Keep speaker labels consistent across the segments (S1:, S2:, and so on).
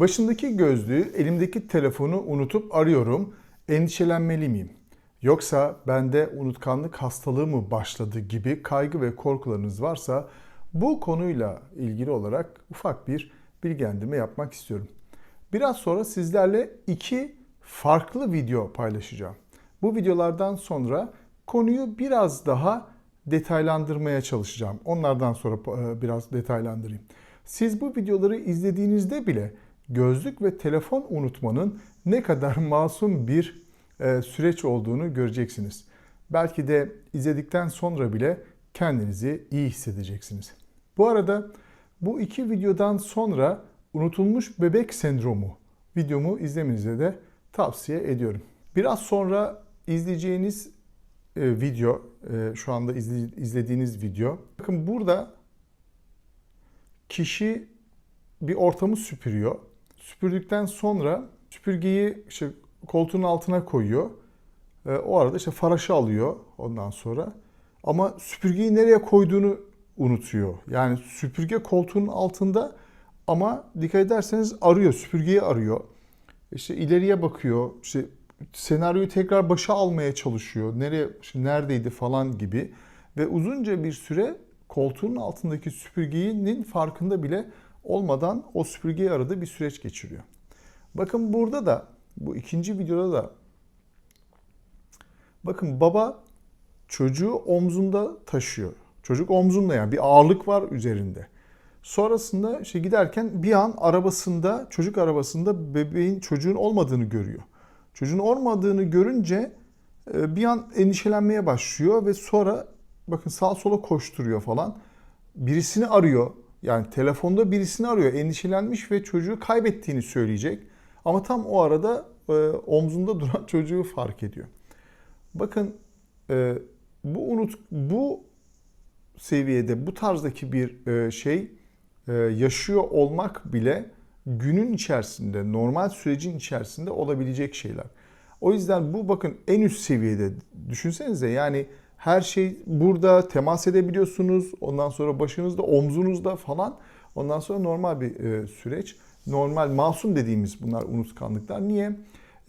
S1: Başındaki gözlüğü, elimdeki telefonu unutup arıyorum. Endişelenmeli miyim? Yoksa bende unutkanlık hastalığı mı başladı gibi kaygı ve korkularınız varsa bu konuyla ilgili olarak ufak bir bilgilendirme yapmak istiyorum. Biraz sonra sizlerle iki farklı video paylaşacağım. Bu videolardan sonra konuyu biraz daha detaylandırmaya çalışacağım. Onlardan sonra e, biraz detaylandırayım. Siz bu videoları izlediğinizde bile gözlük ve telefon unutmanın ne kadar masum bir e, süreç olduğunu göreceksiniz. Belki de izledikten sonra bile kendinizi iyi hissedeceksiniz. Bu arada bu iki videodan sonra unutulmuş bebek sendromu videomu izlemenizi de tavsiye ediyorum. Biraz sonra izleyeceğiniz e, video, e, şu anda izle- izlediğiniz video. Bakın burada kişi bir ortamı süpürüyor. Süpürdükten sonra süpürgeyi işte koltuğun altına koyuyor. E, o arada işte faraşı alıyor ondan sonra. Ama süpürgeyi nereye koyduğunu unutuyor. Yani süpürge koltuğun altında ama dikkat ederseniz arıyor, süpürgeyi arıyor. İşte ileriye bakıyor, işte senaryoyu tekrar başa almaya çalışıyor. Nereye, işte neredeydi falan gibi. Ve uzunca bir süre koltuğun altındaki süpürgenin farkında bile olmadan o süpürgeyi aradığı bir süreç geçiriyor. Bakın burada da bu ikinci videoda da bakın baba çocuğu omzunda taşıyor. Çocuk omzunda yani bir ağırlık var üzerinde. Sonrasında işte giderken bir an arabasında, çocuk arabasında bebeğin çocuğun olmadığını görüyor. Çocuğun olmadığını görünce e, bir an endişelenmeye başlıyor ve sonra bakın sağa sola koşturuyor falan. Birisini arıyor. Yani telefonda birisini arıyor. Endişelenmiş ve çocuğu kaybettiğini söyleyecek. Ama tam o arada e, omzunda duran çocuğu fark ediyor. Bakın e, bu unut bu seviyede bu tarzdaki bir e, şey e, yaşıyor olmak bile günün içerisinde normal sürecin içerisinde olabilecek şeyler. O yüzden bu bakın en üst seviyede düşünsenize yani her şey burada temas edebiliyorsunuz. Ondan sonra başınızda, omzunuzda falan. Ondan sonra normal bir e, süreç. Normal, masum dediğimiz bunlar unutkanlıklar. Niye?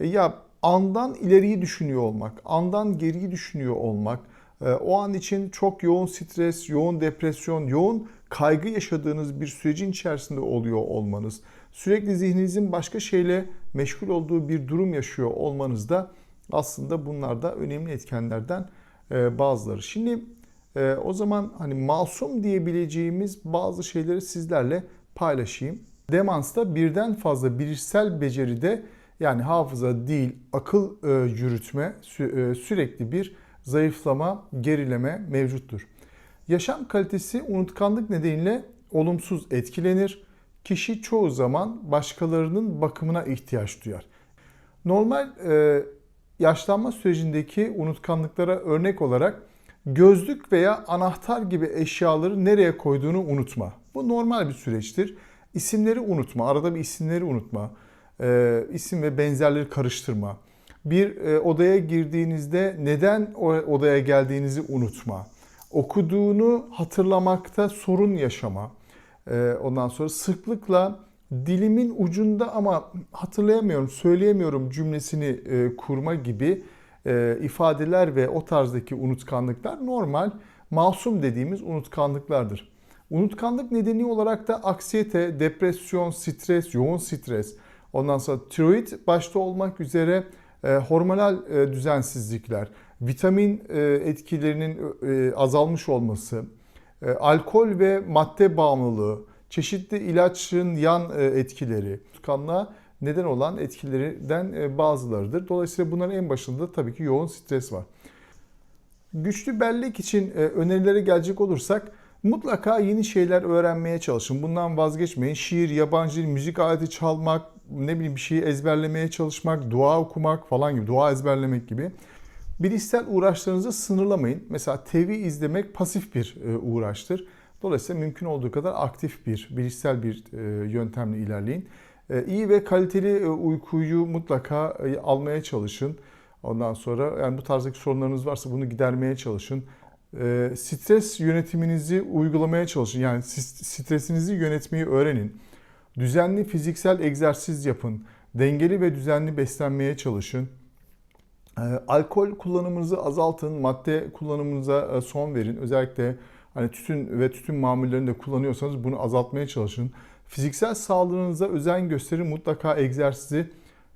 S1: E, ya andan ileriyi düşünüyor olmak, andan geriyi düşünüyor olmak, e, o an için çok yoğun stres, yoğun depresyon, yoğun kaygı yaşadığınız bir sürecin içerisinde oluyor olmanız, sürekli zihninizin başka şeyle meşgul olduğu bir durum yaşıyor olmanız da aslında bunlar da önemli etkenlerden e, bazıları. Şimdi e, o zaman hani masum diyebileceğimiz bazı şeyleri sizlerle paylaşayım. Demansta birden fazla bilişsel beceride yani hafıza, dil, akıl e, yürütme sü- sürekli bir zayıflama, gerileme mevcuttur. Yaşam kalitesi unutkanlık nedeniyle olumsuz etkilenir. Kişi çoğu zaman başkalarının bakımına ihtiyaç duyar. Normal yaşlanma sürecindeki unutkanlıklara örnek olarak gözlük veya anahtar gibi eşyaları nereye koyduğunu unutma. Bu normal bir süreçtir. İsimleri unutma, arada bir isimleri unutma, e, isim ve benzerleri karıştırma. Bir e, odaya girdiğinizde neden o odaya geldiğinizi unutma. Okuduğunu hatırlamakta sorun yaşama. E, ondan sonra sıklıkla dilimin ucunda ama hatırlayamıyorum, söyleyemiyorum cümlesini e, kurma gibi e, ifadeler ve o tarzdaki unutkanlıklar normal, masum dediğimiz unutkanlıklardır. Unutkanlık nedeni olarak da aksiyete, depresyon, stres, yoğun stres, ondan sonra tiroid başta olmak üzere e, hormonal e, düzensizlikler, vitamin e, etkilerinin e, azalmış olması, e, alkol ve madde bağımlılığı, çeşitli ilaçın yan e, etkileri, unutkanlığa neden olan etkilerinden e, bazılarıdır. Dolayısıyla bunların en başında tabii ki yoğun stres var. Güçlü bellek için e, önerilere gelecek olursak mutlaka yeni şeyler öğrenmeye çalışın. Bundan vazgeçmeyin. Şiir, yabancı dil, müzik aleti çalmak, ne bileyim bir şeyi ezberlemeye çalışmak, dua okumak falan gibi, dua ezberlemek gibi. Bilişsel uğraşlarınızı sınırlamayın. Mesela TV izlemek pasif bir uğraştır. Dolayısıyla mümkün olduğu kadar aktif bir, bilişsel bir e, yöntemle ilerleyin. E, İyi ve kaliteli e, uykuyu mutlaka almaya çalışın. Ondan sonra yani bu tarzdaki sorunlarınız varsa bunu gidermeye çalışın. Stres yönetiminizi uygulamaya çalışın. Yani stresinizi yönetmeyi öğrenin. Düzenli fiziksel egzersiz yapın. Dengeli ve düzenli beslenmeye çalışın. Alkol kullanımınızı azaltın. Madde kullanımınıza son verin. Özellikle hani tütün ve tütün mamullerini de kullanıyorsanız bunu azaltmaya çalışın. Fiziksel sağlığınıza özen gösterin. Mutlaka egzersizi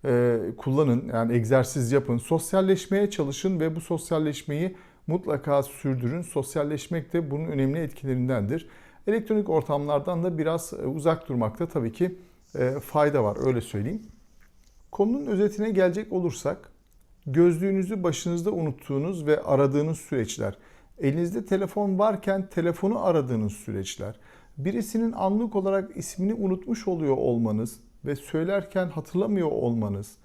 S1: e, kullanın. Yani egzersiz yapın. Sosyalleşmeye çalışın ve bu sosyalleşmeyi mutlaka sürdürün. Sosyalleşmek de bunun önemli etkilerindendir. Elektronik ortamlardan da biraz e, uzak durmakta tabii ki e, fayda var öyle söyleyeyim. Konunun özetine gelecek olursak gözlüğünüzü başınızda unuttuğunuz ve aradığınız süreçler, elinizde telefon varken telefonu aradığınız süreçler, birisinin anlık olarak ismini unutmuş oluyor olmanız ve söylerken hatırlamıyor olmanız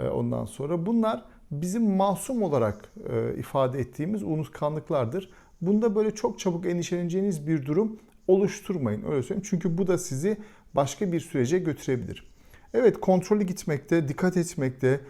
S1: e, ondan sonra bunlar bizim masum olarak e, ifade ettiğimiz unutkanlıklardır. Bunda böyle çok çabuk endişeleneceğiniz bir durum oluşturmayın öyle söyleyeyim. Çünkü bu da sizi başka bir sürece götürebilir. Evet kontrollü gitmekte, dikkat etmekte,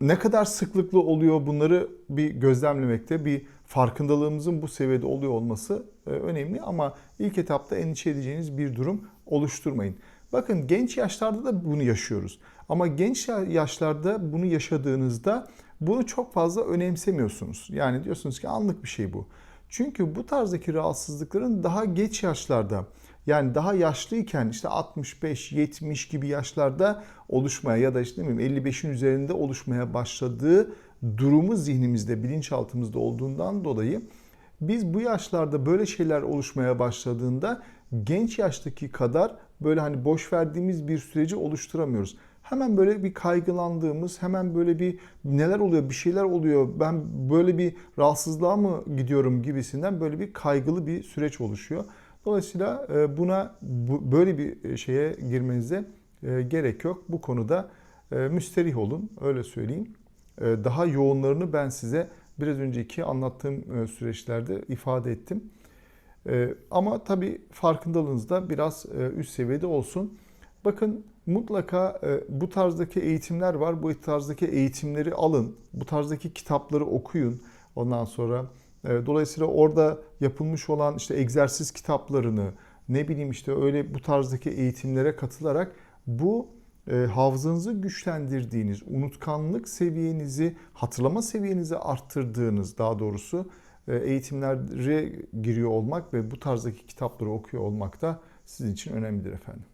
S1: ne kadar sıklıklı oluyor bunları bir gözlemlemekte, bir farkındalığımızın bu seviyede oluyor olması e, önemli ama ilk etapta endişe edeceğiniz bir durum oluşturmayın. Bakın genç yaşlarda da bunu yaşıyoruz. Ama genç yaşlarda bunu yaşadığınızda bunu çok fazla önemsemiyorsunuz. Yani diyorsunuz ki anlık bir şey bu. Çünkü bu tarzdaki rahatsızlıkların daha geç yaşlarda yani daha yaşlıyken işte 65, 70 gibi yaşlarda oluşmaya ya da işte ne bileyim 55'in üzerinde oluşmaya başladığı durumu zihnimizde, bilinçaltımızda olduğundan dolayı biz bu yaşlarda böyle şeyler oluşmaya başladığında genç yaştaki kadar böyle hani boş verdiğimiz bir süreci oluşturamıyoruz. Hemen böyle bir kaygılandığımız, hemen böyle bir neler oluyor, bir şeyler oluyor, ben böyle bir rahatsızlığa mı gidiyorum gibisinden böyle bir kaygılı bir süreç oluşuyor. Dolayısıyla e, buna böyle bir şeye girmenize e, gerek yok. Bu konuda e, müsterih olun, öyle söyleyeyim. Daha yoğunlarını ben size biraz önceki anlattığım süreçlerde ifade ettim. Ama tabii farkındalığınız da biraz üst seviyede olsun. Bakın mutlaka bu tarzdaki eğitimler var. Bu tarzdaki eğitimleri alın. Bu tarzdaki kitapları okuyun. Ondan sonra dolayısıyla orada yapılmış olan işte egzersiz kitaplarını ne bileyim işte öyle bu tarzdaki eğitimlere katılarak bu e, hafızanızı güçlendirdiğiniz, unutkanlık seviyenizi, hatırlama seviyenizi arttırdığınız daha doğrusu e, eğitimlere giriyor olmak ve bu tarzdaki kitapları okuyor olmak da sizin için önemlidir efendim.